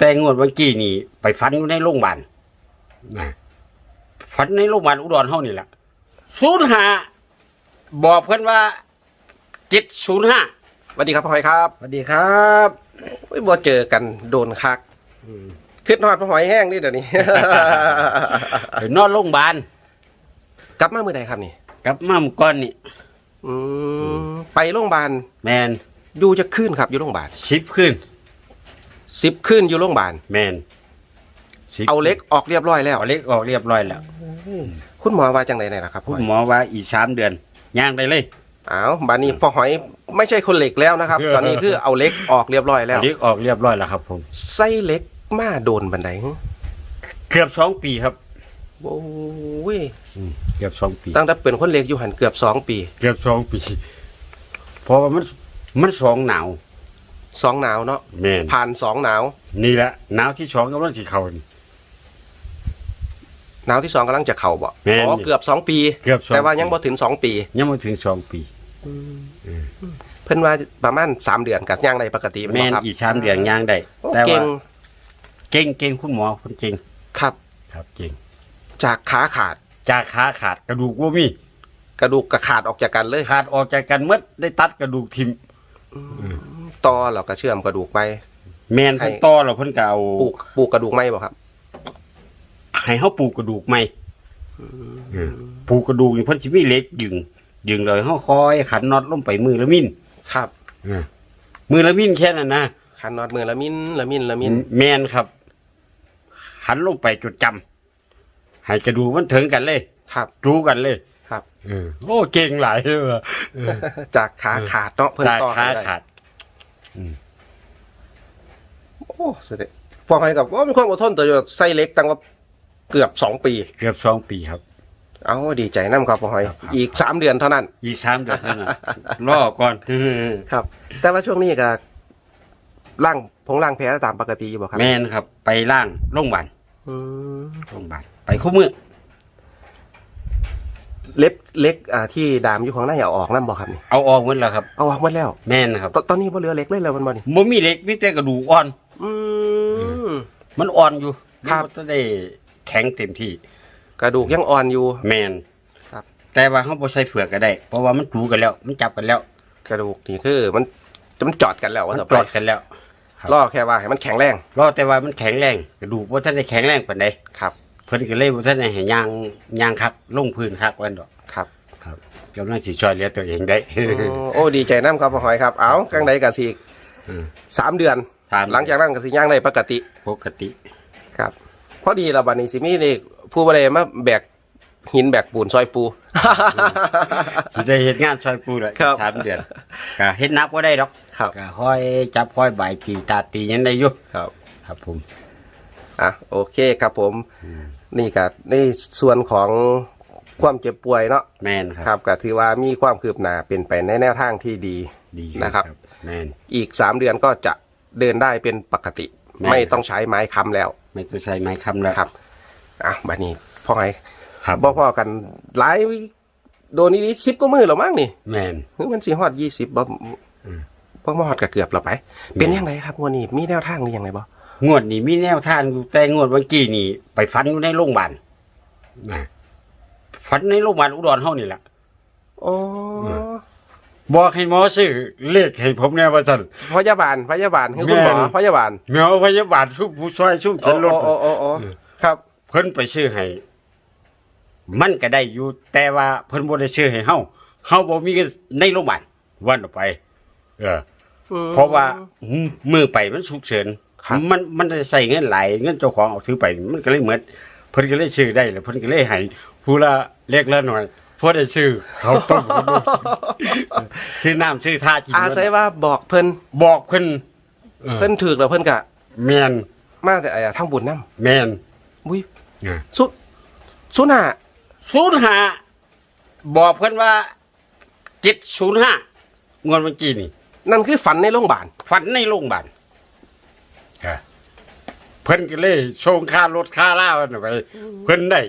แต่งวดเมื่อกี้นี่ ไปฝันอยู่ในโรงพยาบาลนะฝันในโรงพยาบาลอุดรเฮานี่แหละศูนย์ห้าบอกเพิ่นว่าเจ็ดศูนย์ห้าสวัสดีครับพ่อหอยครับสวัสดีครับโอ้ยบ่เจอกันโดนคักขึ้นหอดพ่อหอยแห้งนี่เดี๋ยวนี้ ไปนอนโรงพยาบาลกลับมาเมื่อใดครับนี่ กลับมาเมื่อก่อนนี่อืมไปโรงพยาบาลแมนอยู่จะขึ้นครับอยู่โรงพยาบาลสิบขึ้น สิบขึ้นอยู่โรงพยาบาลแมน10เอาเล็กออกเรียบร้อยแล้วเอาเล็กออกเรียบร้อยแล้วคุณหมอว่าจังไดเนี่ยนะครับคุพ่อณหอยหมอว่าอีกสามเดือนย่างได้เลย อ้าวบานนี้พ่อหอยไม่ใช่คนเหล็กแล้วนะครับ ตอนนี้คือเอาเล็กออกเรียบร้อยแล้วเอาเล็กออกเรียบร้อยแล้วครับผม ไส้เล็กมาโดนบันไดหึเกือบสองปีครับโอ้ยอืมเกือบสองปี ตั้งแต่เป็นคนเหล็กอยู่หันเกือบสองปี เกือบสองปีเพราะว่ามันมันสองหนาว สองหนาวเนาะแม่นผ่านสองหนาวนี่แหละหนาวที่สองกำลังสิเข้านี่ หนาวที่สองกำลังจะเข่าบ่แม่นอ๋อเกือบสองปี เกือบสองแต่ว่ายังบ่ถึงสองปี ยังไม่ถึงสองปี เพิ่นว่าประมาณสามเดือนกับย่างในปกติแม่แม่นนบ่ครับอีกสามเดือนย่างได้โอ้แต่เก่ว่างเก่งเก่งคุณหมอคนเก่งครับ ครับเก่งจากขาขาดจากขาขาดกระดูกว่ามีกระดูกกระขาดออกจากกันเลย ขาดออกจากกันเมื่อได้ตัดกระดูกทิ่ม ต่อเราก็เชื่อมกระดูกไป แม่นเพิ่นต่อแล้วเพิ่นก็เอาปลูกปลูกกระดูกไหมบ่ครับ ให้เฮาปลูกกระดูกใหม่เออปลูกกระดูกนี่เพิ่นสิมีเหล็กยึงยึงเลยเฮาคอยขันน็อตลงไปมือละมินครับมือละมินแค่นั้นนะคันนอดมือละมินละมินละมินแมนครับหันลงไปจดจำให้กระดูกมันถึงกันเลย ครับรู้กันเลยครับเออโอ้เก่งหลายเลยว่ะเออจากขาขาดเนาะเพิ่นจากต่อขาให้ได้ขาด โอ้เสด็จพอให้กับว่ามีความอดทนต่ออยู่ไส้เล็กตั้งว่าเกือบสองปี เกือบสองปีครับ เอาดีใจน้ำครับพ่อหอย ครับ อีกสามเดือนเท่านั้น อีกสามเดือนเท่านั้น รอก่อนเออครับ แต่ว่าช่วงนี้ก็ล่างผงล่างแพ้ตามปกติอยู่บ่ครับแมนครับ ไปล่างโรงพยาบาลอืมโรงพยาบาลไปคู่มือ เล็บเล็กอ่าที่ดามอยู่ของหน้าเอาออกนั่นบ่ครับนี่เอาออกหมดแล้วครับ เอาออกหมดแล้ว แมนครับตตอนนี้บ่เหลือเล็กเลยแล้วมันบ่นี่บ่มีเหล็กมีแต่กระดูกอ่อน อืม มันอ่อนอยู่ครับมันจะได้แข็งเต็มที่ กระดูกยังอ่อนอยู่ แมนครับ แต่ว่าเขาบ่ใส่เฟือกก็ได้ เพราะว่ามันถูกันแล้ว มันจับกันแล้วกระดูกนี่คือมันมันจอดกันแล้วมัว่านต่อปไปลอดกันแล้ว ครับรอแค่ว่าให้มันแข็งแรงรอแต่ว่ามันแข็งแรง กระดูกว่าท่านได้แข็งแรงปานใดครับ เพิ่นก็เลยบ่ท่านได้ให้ย่างย่างคักลงพื้นคักไว้ดอกครับ ครับกำลังสิช่วยเหลือตัวเองได้ โอ้โอ้ดีใจน้ำครับพ่อหอยครับ เอากังใดกันสิอืม สามเดือน สาม หลังจากนั้นก็สิย่างในปกติ ปกติ ครับ พอดีเราบัดนี้สิมีนี่ผู้บริมาแบกหินแบกปูนซอยปู สิได้เฮ็ดงานช่วยปูเลยครับสามเดือนก็เฮ็ดนักบ่ได้ดอกครับ ก็ค่อยจับค่อยบ่ายตีตาตีหยังได้อยู่ครับ ครับผม อะโอเคครับผม นี่ก็ในส่วนของความเจ็บป่วยเนาะแม่นคครับรับก็ถือว่ามีความคืบหน้าเป็นไปในแนวทางที่ดี ดีนะครับ แม่นอีกสามเดือนก็จะเดินได้เป็นปกติ แม่นไม่ต้องใช้ไม้ค้ำแล้วไม่ต้องใช้ไม้ค้ำแล้วครับอะบัดนี้พ่อไงครับบ่พ่อกันหลายโดนนี่สิบก็มือแล้วมั้งนี่แม่นเฮ้ยมันสิฮอดยี่สิบบ่อืม บ่มาฮอดก็เกือบแล้วไป เป็นยังไงครับงวดนี้มีแนวทางหรือยังไงบ่ งวดนี้มีแนวทางอยู่แต่งวดเมื่อกี้นี่ ไปฟันอยู่ในโรงพยาบาลนะฟันในโรงพยาบาลอุดรเฮานี่แหละอ๋อบอกให้หมอซื้อเลขให้ผมแน่ว่าซั่น พยาบาลพยาบาลคือคุณหมอแม่น พยาบาลแมวพยาบาลชุบผู้ช่วยชุบโอ้เข็นรถโอ้โอ้โอ้ครับ เพิ่นไปซื้อให้มันก็ได้อยู่แต่ว่าเพิ่นบ่ได้ซื้อให้เฮาเฮาบ่มีเงินในโรงพยาบาลวันออกไป เออ เพราะว่ามือไปมันฉุกเฉิน ครับ มันมันได้ใส่เงินหลายเงินเจ้าของเอาถือไป มันก็เลยเหมือนเพิ่นก็เลยซื้อได้แล้วเพิ่นก็เลยให้ผู้ละเล็กละหน่อยเพราะได้ซื้อเขาวต้มขนมซื้อน้ำซื้อท่ากินอาศัยว่าบอกเพิ่นบอกเพิ่นเออเพิ่นถูกแล้วเพิ่นก็แม่นมาแต่ไอ้ทำบุญนํแม่นอุ้ยอ่าสุสุน่ะศูนย์ห้าบอกเพิ่นว่าเจ็ดศูนย์ห้างวดเมื่อกี้นี่ นั่นคือฝันในโรงพยาบาลฝันในโรงพยาบาล เพิ่นก็เลยโชงค่ารถค่าล่าวันไปเพิ่นได้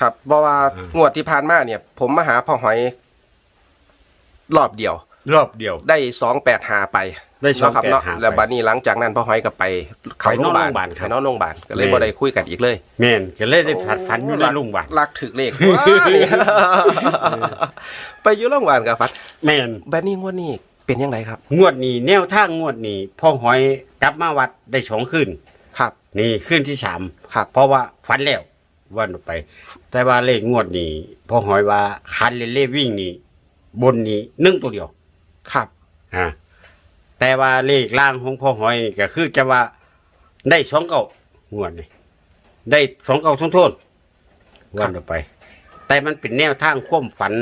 ครับเพราะว่าอืมงวดที่ผ่านมาเนี่ย ผมมาหาพ่อหอยรอบเดียว รอบเดียว ได้สองแปดหาไปได้สองเนาะครับแปดเนาะห้าแล้วบัดนี้หลังจากนั้นพ่อหอยก็ไปเข้าไปนโรอนงพยาบาลโรงพยาบาลครับไปนอนโรงพยาบาลก็เลยแม่บ่ได้คุยกันอีกเลยแม่นก็เลยได้ฝันฝันอยู่ในโรงพยาบาลลักถึกเลขว้ายไปอยู่โรงพยาบาลกับฟัดแม่นบัดนี้งวดนี้เป็นยังไงครับ งวดนี้แนวทางงวดนี้พ่อหอยกลับมาวัดได้สองคืน ครับ นี่คืนที่สามครับ เพราะว่าฝันแล้ววันออกไป แต่ว่าเลขงวดนี้พ่อหอยว่าคันเล่นเลขวิ่งนี่บนนี้หนึ่งตัวเดียวครับ อ่าแต่ว่าเลขล่างของพ่อหอยนี่ก็คือจะว่าได้สองเก้างวดนี่ได้สองเก้าทั้งโทษวันออกไป แต่มันเป็นแนวทางความฝัน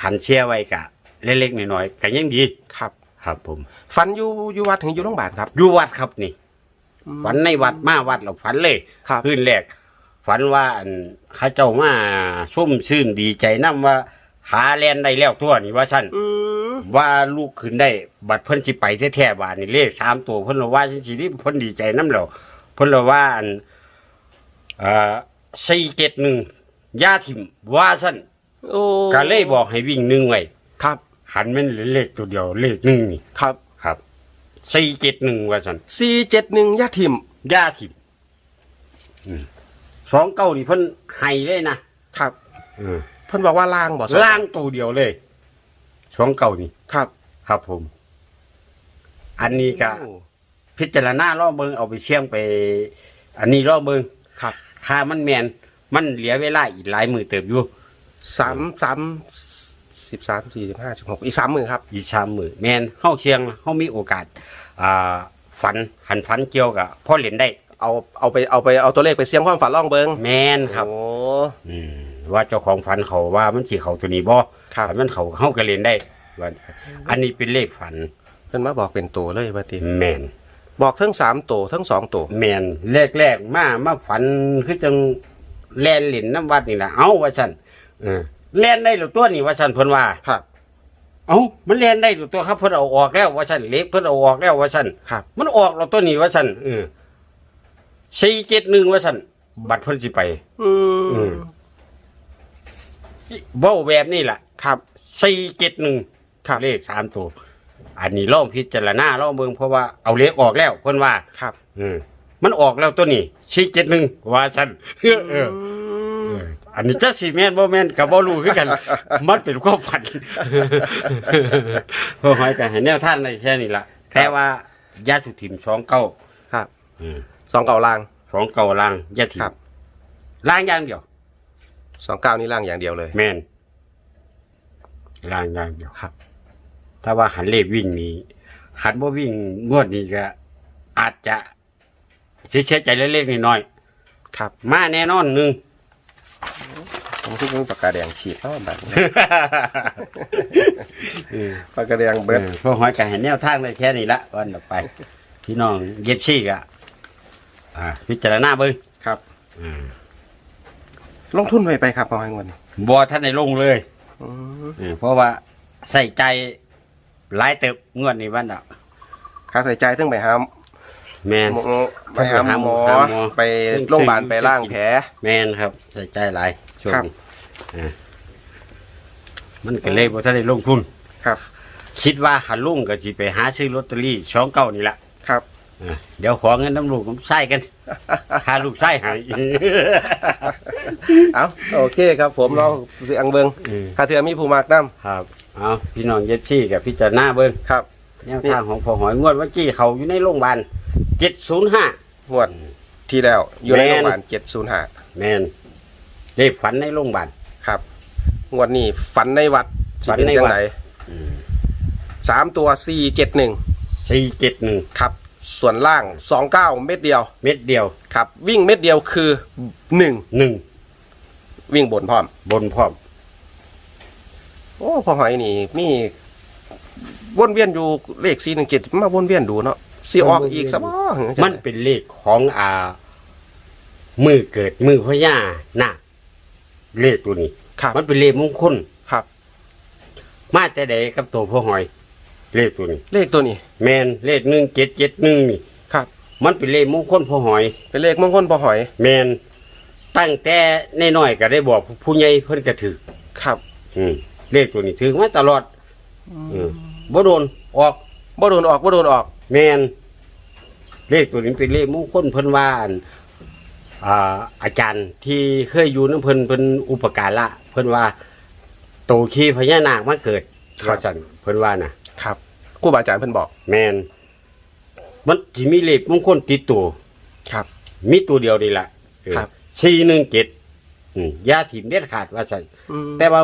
หันเชียร์ไว้กะเล็กๆน้อยๆก็ยังดีครับ ครับผมฟันอยู่อยู่วัดถึงอยู่โรงพยาบาลครับ อยู่วัดครับนี่ ฝันในวัดมาวัดเราฝันเลยครับคืนแรกฝันว่าอันเข้าเจ้ามาส้มชื่นดีใจนํว่าหาแลนได้แล้วทั่วนี่ว่าสั่นอืมว่าลูกขึ้นได้บัดเพิ่นสิไปแท้ๆบาดนี่เลขสามตัวเพิ่นว่าจังซี่นี่เพิ่นดีใจนํแล้วเพิ่นว่าอันเอ่อ471ย่าถิ่มว่าสั่น โอ้ก็เลยบอกให้วิ่งหนึ่งไว้ครับ หันแมันเลขตัวเดียวเลขหนึ่งนี่ครับ ครับ 471ว่าสั่นสี่เจ็ดหนึ่งยาทิมย่าถิ่มอืมสองเก้านี่เพิ่นให้เลยนะครับ อืมเพิ่นบอกว่าล่างบ่ล่างตัวเดียวเลยสองเก้านี่ ครับ ครับผม อันนี้ก็โอ้พิจารณาล่อเบิงเอาไปเชี่ยงไป อันนี้ล่อเบิงครับ ถ้ามันแมนมันเหลือเวลาอีกหลายมือเติบอยู่สามสาม สิบสามสี่สิบห้าสิบหกอีกสามหมื่นครับ อีกสามมือแมนเฮาเชียงเฮามีโอกาสอ่าฝันหันฝันเกี่ยวกับพ่อเหรียญได้ เอาเอาไปเอาไปเอาตัวเลขไปเสี่ยงความฝันล่องเบิงแมนครับ โอ้ อืมว่าเจ้าของฝันเขาว่ามันสิเขาตัวนี้บ่ครับ ถ้ามันเขาเฮาก็เรียนได้ว่าอันนี้เป็นเลขฝันเพิ่นมาบอกเป็นตัวเลยว่าติแมน บอกทั้งสามตัวทั้งสองตัวแมนแรกๆมามาฝันคือจังแล่นเล่นน้ำวัดนี่ล่ะเอ้าว่าซั่นเออ แล่นได้หรือตัวนี่ว่าซั่นเพิ่นว่า ครับ เอ้ามันแล่นได้หรือตัวครับเพิ่นเอาออกแล้วว่าซั่นเล็กเพิ่นเอาออกแล้วว่าซั่นครับ มันออกแล้วตัวนี้ว่าซั่นเออ471ว่าซั่นบัตรเพิ่นสิไปอือืมมเว้าแบบนี้ล่ะครับ471ครับ เลขสามตัว อันนี้ลองพิจารณาลองเบิ่งเพราะว่าเอาเลขออกแล้วเพิ่นว่า ครับ อืมมันออกแล้วตัวนี้471ว่าซั่นเออเออม อันนี้จะสีแม่นบ่แม่นกับบ่รู้คือกัน มันเป็นความฝันเพราะหอยกันให้แนวท่านในแค่นี้ล่ะแต่ว่ายาสุถิมสองเก้าครับสองเก่าล่าง สองเก้าล่างยาถิมครับ ล่างอย่างเดียว สองเก้านี่ล่างอย่างเดียวเลย แม่นล่างอย่างเดียวครับ ถ้าว่าหันเลขวิ่งนี้หันบ่วิ่งงวดนี้ก็ อาจจะเสียใจเล็กๆน้อยครับ ๆมาแน่นอนหนึ่ง ผมคิดว่าปากกาแดงฉีดเข้าแบบนี้ปากกาแดงเบิดเออพวกหอยกันเห็นแนวทางได้แค่นี้ละวันต่อไป พี่น้องเย็บซี่กะอ่าพิจารณาเบิ้งครับอ่าลงทุนไว้ไปครับประมาณวันบอท่านในลงเลยอืมเออเพราะว่าใส่ใจหลายเติบงวดนี้วันดอกค่าใส่ใจายต้องไปหา แมน หมอไปหาหมอหาหมอ ไปโรงพยาบาลไปล่างแผล แมนครับ ใส่ใจหลายช่วงครับ นี้อ่ามันก็เลยบอท่านในลงทุน ครับ คิดว่าหันลุงก็สิไปหาซื้อลอตเตอรี่สองเก้านี่แหละครับ อ่าเดี๋ยวขอเงินน้ำลูกน้ำไส้กัน หาลูกไส้หาย เอาโอเคครับผมลองเสียงเบิงอืมถ้าเถื่อมีผู้มากน้ครับ เอาพี่น้องเย็บชี่กับพี่จารณาเบิ้งำครับ แนวทางของพอหอยงวดเมื่อกี้เขาอยู่ในโรงพยาบาล เจ็ดศูนย์ห้า งวดที่แล้ว อยู่ในแม่น โรงพยาบาลเจ็ดศูนย์ห้าแมนเลขฝันในโรงพยาบาล ครับ งวดนี้ฝันในวัดสิฝันเป็ในจังวัดไหสามตัวสี่เจ็ดหนึ่งสี่เจ็ดหนึ่งครับ ส่วนล่างสองเก้าเม็ดเดียว เม็ดเดียวครับ วิ่งเม็ดเดียวคือหนึ่งหนึ่งวิ่งบนพร้อม บนพร้อม โอ้พอหอยนี่มีวนเวียนอยู่เลขสี่หนึ่งเจ็ดมาวนเวียนดูเนาะ สีออกอีกสักบ่มันเป็นเลขของอ่า มือเกิดมือพญานาคเลขตัวนี้ครับมันเป็นเลขมงคลครับ มาแต่ใดกับตัวพ่อหอย เลขตัวนี้ เลขตัวนี้ แมนเลขหนึ่งเจ็ดเจ็ดหนึ่งนี่ครับ มันเป็นเลขมงคลพ่อหอย เป็นเลขมงคลพ่อหอย แมนตั้งแต่น้อยก็ได้บอกผู้ใหญ่เพิ่นก็ถือครับ อืมเลขตัวนี้ถือมาตลอด อืมบ่โดนออกบ่โดนออกบ่โดนออก แมนเลขตัวนี้เป็นเลขมงคลเพิ่นว่าอั่นอ่าอาจารย์ที่เคยอยู่น้ำเพิ่นเพิ่นอุปการะเพิ่นว่าโตขี้พญานาคมาเกิดครับ ว่าซั่นเพิ่นว่าน่ะ ครับครูบาอาจารย์เพิ่นบอกแมนมันสิมีเลขมงคลติดตัว ครับ มีตัวเดียวนี่แหละครับ สี่หนึ่งเจ็ดยาถิ่มเด็ดขาดว่าซั่นอืมแต่ว่า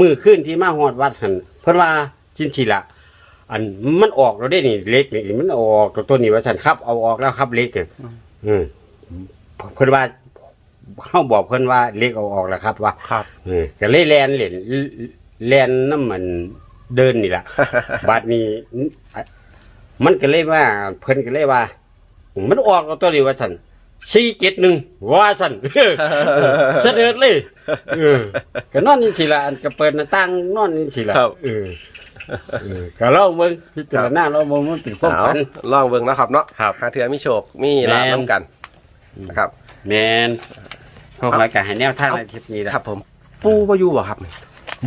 มือขึ้นที่มาฮอดวัดหันเพิ่นว่าจินสิละ อันมันออกแล้วได้นี่เล็กนี่มันออกตัวตัวนี้ว่าซั่นครับเอาออกแล้วครับเล็กเนี่ยอืมเพิ่นว่าเฮาบอกเพิ่นว่าเล็กเอาออกแล้วครับ ว่าครับเออก็เลยแลนเล่นแลนน้ำมันเดินนี่ล่ะบัดนี้มันก็เลยว่า เพิ่นก็เลยว่า มันออกแล้วตัวนี้ว่าซั่นสี่เจ็ดหนึ่งว่าซั่นเสด็จเลยเออก็นอนนี่สิละอันก็เปิดหน้าต่างนอนนี่สิละครับเออ เออก็เล่าเบิ่งพิจารณาเราเบิ่งมันเป็นความเอาฝัน ลองเบิ่งนะครับเนาะครับหาเทื่อมีโชคมีลาบแม่นนํกันนะครับ แมนพวกหมายก็ให้แนวทางในคลิปนี้แหละครับผมปูบ่อยู่บ่ครับ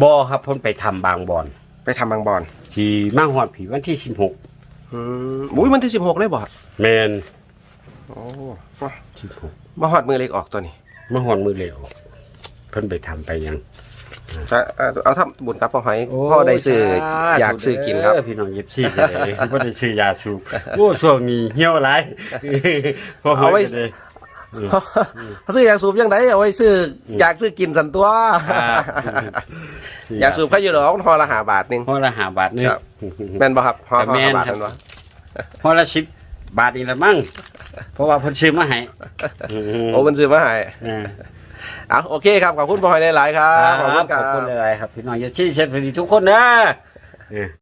บ่ครับเพิ่นไปทำบางบอนไปทำบางบอนที่มาฮอดผีวันที่16อืมอุ้ยมันที่16เลยบ่ครับแมนโอ้16มาฮอดมือเล็กออกตัวนี้มาฮอดมือเร็วเพิ่นไปทำไปยัง จะเอาเอาทำบุญกับพ่อหอยพ่อได้ซื้ออยากซื้อกินครับเพี่น้องเย็บซี่เลยบ่ได้ซื้อยาสูบโอ้ช่วงนี้เหี่ยวหลายพอเอาไว้ก็ด้เขาซื้ออยากสูบยังไงเอาไว้ซื้ออยากซื้อกินสันตัวครับอยากสูบเขาอยู่ดอกฮอละหาบาทหนึงพอละหาบาทนึงครับ แม่นบ่ครับฮอแต่ฮอแม่น หาบาทครับแม่นบ่พอละสิบบาทนี่ละมั้งเพราะว่าเพิ่นซื้อมาให้โอ้มันซื้อมาให้อืม เอาโอเคครับขอบคุณพ่อหอยหลายๆครับขอบคุณคขรัอบคุณบหลายๆครับ พี่น้องอย่าชี้เช็ดสวัสดีทุกคนนะเออ